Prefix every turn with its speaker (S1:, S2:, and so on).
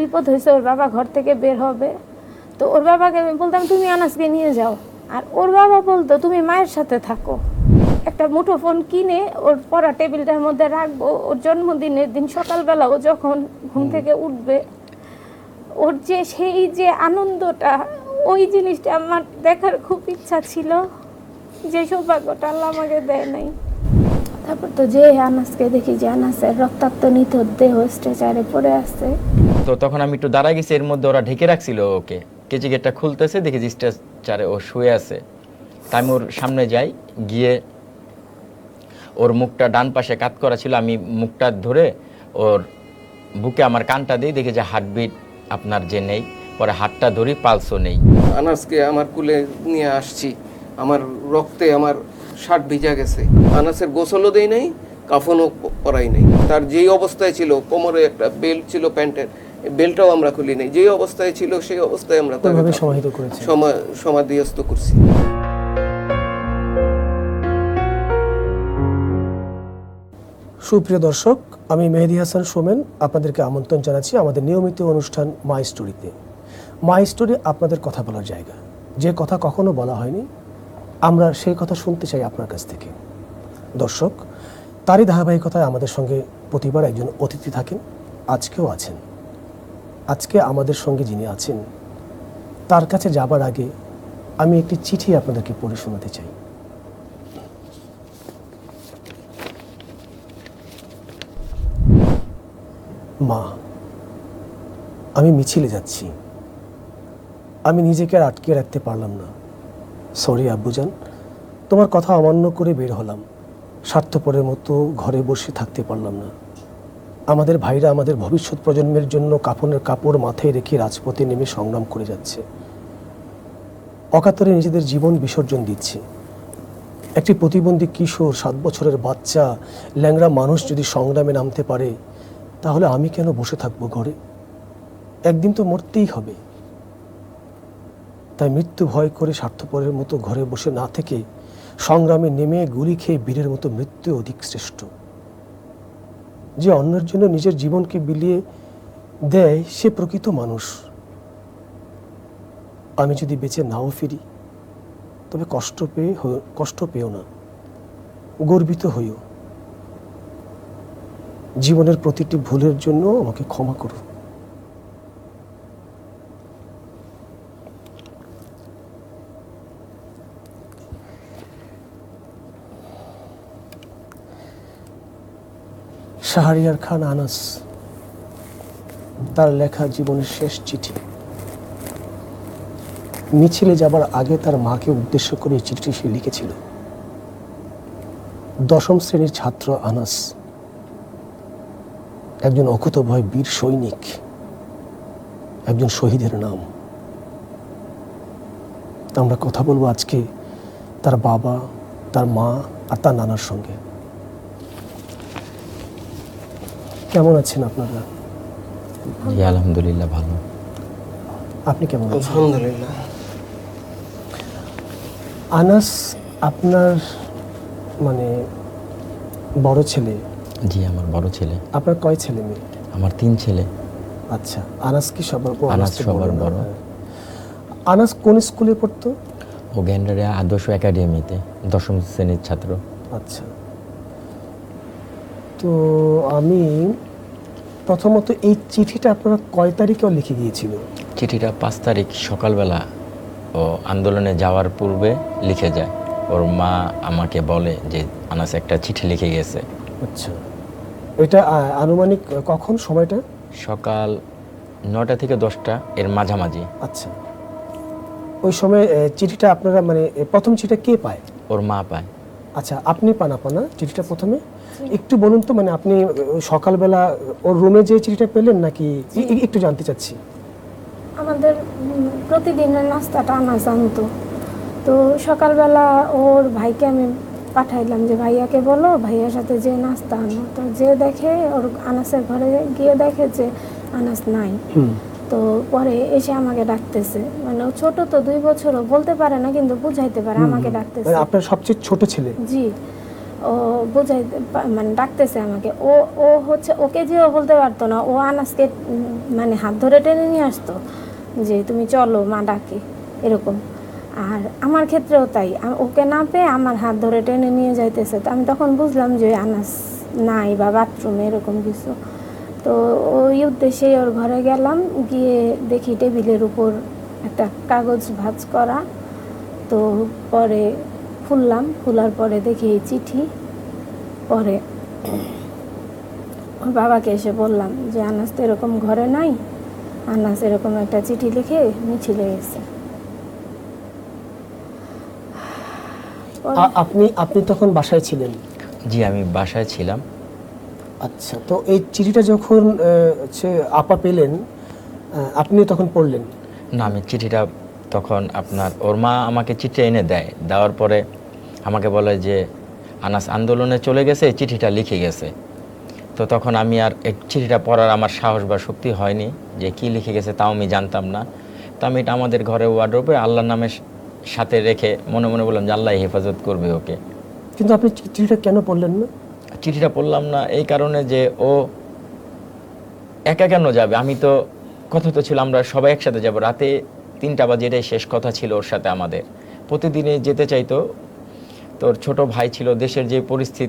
S1: বিপদ হয়েছে ওর বাবা ঘর থেকে বের হবে। তো ওর বাবাকে আমি বলতাম তুমি আনাসকে নিয়ে যাও। আর ওর বাবা বলতো তুমি মায়ের সাথে থাকো। একটা মুঠো ফোন কিনে ওর পড়া টেবিলটার মধ্যে রাখব। ওর জন্মদিনের দিন সকালবেলা ও যখন ঘুম থেকে উঠবে ওর যে সেই যে আনন্দটা ওই জিনিসটা আমার দেখার খুব ইচ্ছা ছিল। যে সৌভাগ্যটা আল্লাহ আমাকে দেয় নাই। তারপর তো যে আনাসকে দেখি যে আনাসের রক্তাক্ত নিথর দেহ স্ট্রেচারে পড়ে আছে।
S2: তো তখন আমি একটু দাঁড়া গেছি, এর মধ্যে ওরা ঢেকে রাখছিল ওকে। কেচি গেটটা খুলতেছে, দেখি যে স্ট্রেচারে ও শুয়ে আছে। তাই আমি ওর সামনে যাই, গিয়ে ওর মুখটা ডান পাশে কাত করা ছিল, আমি মুখটা ধরে ওর বুকে আমার কানটা দিই, দেখি যে হার্টবিট আপনার যে নেই, পরে হাতটা ধরি, পালসও নেই।
S3: আনাসকে আমার কুলে নিয়ে আসছি, আমার রক্তে আমার শার্ট ভিজা গেছে। আনাসের গোসলও দেই নাই, কাফনও করাই নাই। তার যেই অবস্থায় ছিল, কোমরে একটা বেল্ট ছিল প্যান্টের বেল্টটাও আমরা খুলি নাই। যেই অবস্থায় ছিল সেই অবস্থায় আমরা তাকে
S4: সমাহিত করেছে।
S3: সমা- সমাধিস্থ করছি।
S4: সুপ্রিয় দর্শক আমি মেহেদি হাসান সোমেন আপনাদেরকে আমন্ত্রণ জানাচ্ছি আমাদের নিয়মিত অনুষ্ঠান মাই স্টোরিতে মাই স্টোরি আপনাদের কথা বলার জায়গা। যে কথা কখনো বলা হয়নি আমরা সেই কথা শুনতে চাই আপনার কাছ থেকে। দর্শক তারই ধারাবাহিকতায় আমাদের সঙ্গে প্রতিবার একজন অতিথি থাকেন আজকেও আছেন। আজকে আমাদের সঙ্গে যিনি আছেন, তার কাছে যাবার আগে আমি একটি চিঠি আপনাদেরকে পড়ে শোনাতে চাই। মা, আমি মিছিলে যাচ্ছি। আমি নিজেকে আর আটকে রাখতে পারলাম না। সরি, আব্বুজান। তোমার কথা অমান্য করে বের হলাম। স্বার্থপরের মতো ঘরে বসে থাকতে পারলাম না। আমাদের ভাইরা আমাদের ভবিষ্যৎ প্রজন্মের জন্য কাপনের কাপড় মাথায় রেখে রাজপথে নেমে সংগ্রাম করে যাচ্ছে। অকাতরে নিজেদের জীবন বিসর্জন দিচ্ছে। একটি প্রতিবন্ধী কিশোর, সাত বছরের বাচ্চা, ল্যাংড়া মানুষ যদি সংগ্রামে নামতে পারে, তাহলে আমি কেন বসে থাকব ঘরে? একদিন তো মরতেই হবে। তাই মৃত্যু ভয় করে স্বার্থপরের মতো ঘরে বসে না থেকে সংগ্রামে নেমে গুলি খেয়ে বীরের মতো মৃত্যু অধিক শ্রেষ্ঠ। যে অন্যের জন্য নিজের জীবনকে বিলিয়ে দেয় সে প্রকৃত মানুষ। আমি যদি বেঁচে নাও ফিরি, তবে কষ্ট পেয়ে কষ্ট পেও না। গর্বিত হইও। জীবনের প্রতিটি ভুলের জন্য আমাকে ক্ষমা করো। শাহরিয়ার খান আনাস, তার লেখা জীবনের শেষ চিঠি। মিছিলে যাবার আগে তার মাকে উদ্দেশ্য করে চিঠিটি সে লিখেছিল। দশম শ্রেণির ছাত্র আনাস, একজন অকুতভয় বীর সৈনিক, একজন শহীদের নাম। আমরা কথা বলব আজকে তার বাবা, তার মা আর তার নানার সঙ্গে। কেমন আছেন আপনারা?
S2: জি আলহামদুলিল্লাহ ভালো।
S4: আপনি কেমন আছেন?
S3: আলহামদুলিল্লাহ।
S4: আনাস আপনার মানে বড় ছেলে?
S2: জি আমার বড় ছেলে।
S4: আপনার কয় ছেলে মেয়ে?
S2: আমার তিন ছেলে।
S4: আচ্ছা আনাস কি সবার
S2: আনাস সবার বড়।
S4: আনাস কোন স্কুলে পড়তো?
S2: ও গ্যান্ডারে আদর্শ একাডেমিতে দশম শ্রেণির ছাত্র।
S4: আচ্ছা। তো আমি প্রথমত এই চিঠিটা আপনারা কয় তারিখেও লিখে গিয়েছিল?
S2: চিঠিটা পাঁচ তারিখ সকালবেলা ও আন্দোলনে যাওয়ার পূর্বে লিখে যায়। ওর মা আমাকে বলে যে আনাস একটা চিঠি লিখে গেছে।
S4: আচ্ছা। এটা আনুমানিক কখন সময়টা?
S2: সকাল নটা থেকে দশটা এর মাঝামাঝি।
S4: আচ্ছা। ওই সময় চিঠিটা আপনারা মানে প্রথম চিঠিটা কে পায়?
S2: ওর মা পায়।
S4: আচ্ছা আপনি পান আপনার চিঠিটা প্রথমে? একটু বলুন তো মানে আপনি সকালবেলা ওর রুমে যে চিঠিটা পেলেন নাকি? একটু জানতে চাচ্ছি।
S1: আমাদের প্রতিদিনের নাস্তাটা আনাস আনতো তো সকালবেলা ওর ভাইকে আমি পাঠাইলাম যে ভাইয়াকে বলো ভাইয়ার সাথে যে নাস্তা আনো। তো যে দেখে ওর আনাসের ঘরে গিয়ে দেখে যে আনাস নাই। তো পরে এসে আমাকে ডাকতেছে। মানে ও ছোট তো দুই বছরও বলতে পারে না কিন্তু বুঝাইতে পারে আমাকে ডাকতেছে।
S4: মানে আপনার সবচেয়ে ছোট ছেলে?
S1: জি। ও বোঝাই মানে ডাকতেছে আমাকে। ও ও হচ্ছে ওকে যেও বলতে পারতো না ও আনাসকে মানে হাত ধরে টেনে নিয়ে আসতো যে তুমি চলো মা ডাকে এরকম। আর আমার ক্ষেত্রেও তাই। ওকে না পেয়ে আমার হাত ধরে টেনে নিয়ে যাইতেছে। তো আমি তখন বুঝলাম যে আনাস নাই বা বাথরুমে এরকম কিছু। তো ওই উদ্দেশ্যে ওর ঘরে গেলাম গিয়ে দেখি টেবিলের উপর একটা কাগজ ভাঁজ করা। তো পরে খুললাম খোলার পরে দেখি এই চিঠি। পরে ওর বাবাকে এসে বললাম যে আনাস তো এরকম ঘরে নাই আনাস এরকম একটা চিঠি লিখে মিছিলে গেছে।
S4: আপনি আপনি তখন বাসায় ছিলেন?
S2: জি আমি বাসায় ছিলাম।
S4: আচ্ছা তো এই চিঠিটা যখন হচ্ছে আপা পেলেন আপনিও তখন পড়লেন?
S2: না আমি চিঠিটা তখন আপনার ওর মা আমাকে চিঠি এনে দেয়। দেওয়ার পরে আমাকে বলে যে আনাস আন্দোলনে চলে গেছে চিঠিটা লিখে গেছে। তো তখন আমি আর এই চিঠিটা পড়ার আমার সাহস বা শক্তি হয়নি যে কি লিখে গেছে তাও আমি জানতাম না। তো আমি এটা আমাদের ঘরে ওয়ার্ড্রোপে আল্লাহর নামের সাথে রেখে মনে মনে বললাম যে আল্লাহ হেফাজত করবে ওকে।
S4: কিন্তু আপনি চিঠিটা কেন পড়লেন না?
S2: চিঠিটা পড়লাম না, এই কারণে যে ও একা কেন যাবে? আমি তো, কথা তো ছিল আমরা সবাই একসাথে যাব। রাতে তিনটা বাজে এটাই শেষ কথা ছিল ওর সাথে আমাদের। প্রতিদিনে যেতে চাইতো। তোর ছোট ভাই ছিল, দেশের যে পরিস্থিতি